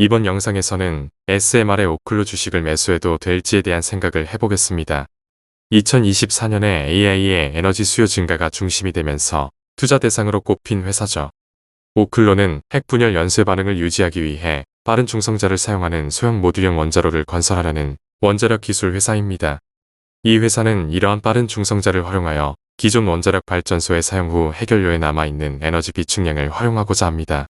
이번 영상에서는 SMR의 오클로 주식을 매수해도 될지에 대한 생각을 해보겠습니다. 2024년에 AI의 에너지 수요 증가가 중심이 되면서 투자 대상으로 꼽힌 회사죠. 오클로는 핵 분열 연쇄 반응을 유지하기 위해 빠른 중성자를 사용하는 소형 모듈형 원자로를 건설하려는 원자력 기술 회사입니다. 이 회사는 이러한 빠른 중성자를 활용하여 기존 원자력 발전소의 사용 후 해결료에 남아있는 에너지 비축량을 활용하고자 합니다.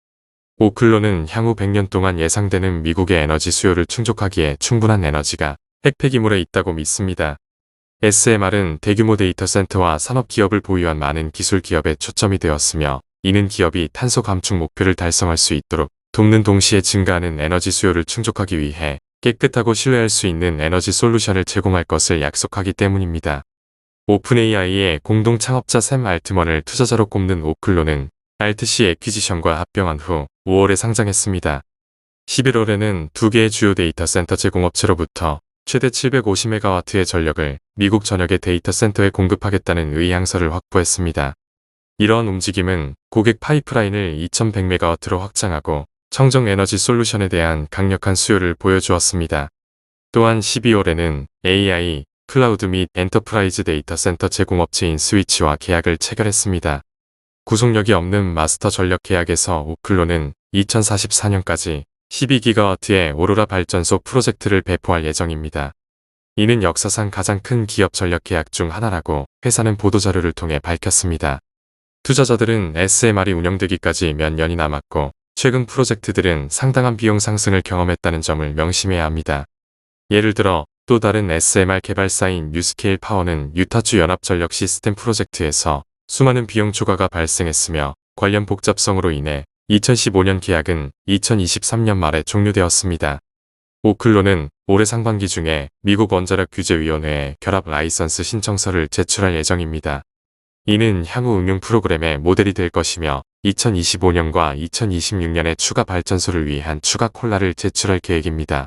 오클로는 향후 100년 동안 예상되는 미국의 에너지 수요를 충족하기에 충분한 에너지가 핵폐기물에 있다고 믿습니다. SMR은 대규모 데이터 센터와 산업 기업을 보유한 많은 기술 기업에 초점이 되었으며 이는 기업이 탄소 감축 목표를 달성할 수 있도록 돕는 동시에 증가하는 에너지 수요를 충족하기 위해 깨끗하고 신뢰할 수 있는 에너지 솔루션을 제공할 것을 약속하기 때문입니다. 오픈AI의 공동 창업자 샘 알트먼을 투자자로 꼽는 오클로는 알트시 에퀴지션과 합병한 후 5월에 상장했습니다. 11월에는 두 개의 주요 데이터 센터 제공업체로부터 최대 750MW의 전력을 미국 전역의 데이터 센터에 공급하겠다는 의향서를 확보했습니다. 이러한 움직임은 고객 파이프라인을 2100MW로 확장하고 청정 에너지 솔루션에 대한 강력한 수요를 보여주었습니다. 또한 12월에는 AI, 클라우드 및 엔터프라이즈 데이터 센터 제공업체인 스위치와 계약을 체결했습니다. 구속력이 없는 마스터 전력 계약에서 오클로는 2044년까지 12기가와트의 오로라 발전소 프로젝트를 배포할 예정입니다. 이는 역사상 가장 큰 기업 전력 계약 중 하나라고 회사는 보도자료를 통해 밝혔습니다. 투자자들은 SMR이 운영되기까지 몇 년이 남았고 최근 프로젝트들은 상당한 비용 상승을 경험했다는 점을 명심해야 합니다. 예를 들어 또 다른 SMR 개발사인 뉴스케일 파워는 유타주 연합전력 시스템 프로젝트에서 수많은 비용 초과가 발생했으며 관련 복잡성으로 인해 2015년 계약은 2023년 말에 종료되었습니다. 오클로는 올해 상반기 중에 미국 원자력 규제위원회에 결합 라이선스 신청서를 제출할 예정입니다. 이는 향후 응용 프로그램의 모델이 될 것이며 2025년과 2026년에 추가 발전소를 위한 추가 콜라를 제출할 계획입니다.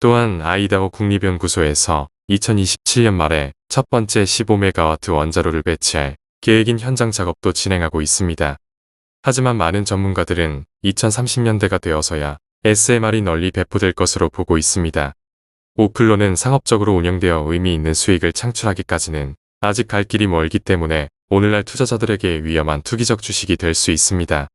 또한 아이다호 국립연구소에서 2027년 말에 첫 번째 15메가와트 원자로를 배치할 계획인 현장 작업도 진행하고 있습니다. 하지만 많은 전문가들은 2030년대가 되어서야 SMR이 널리 배포될 것으로 보고 있습니다. 오클로는 상업적으로 운영되어 의미 있는 수익을 창출하기까지는 아직 갈 길이 멀기 때문에 오늘날 투자자들에게 위험한 투기적 주식이 될 수 있습니다.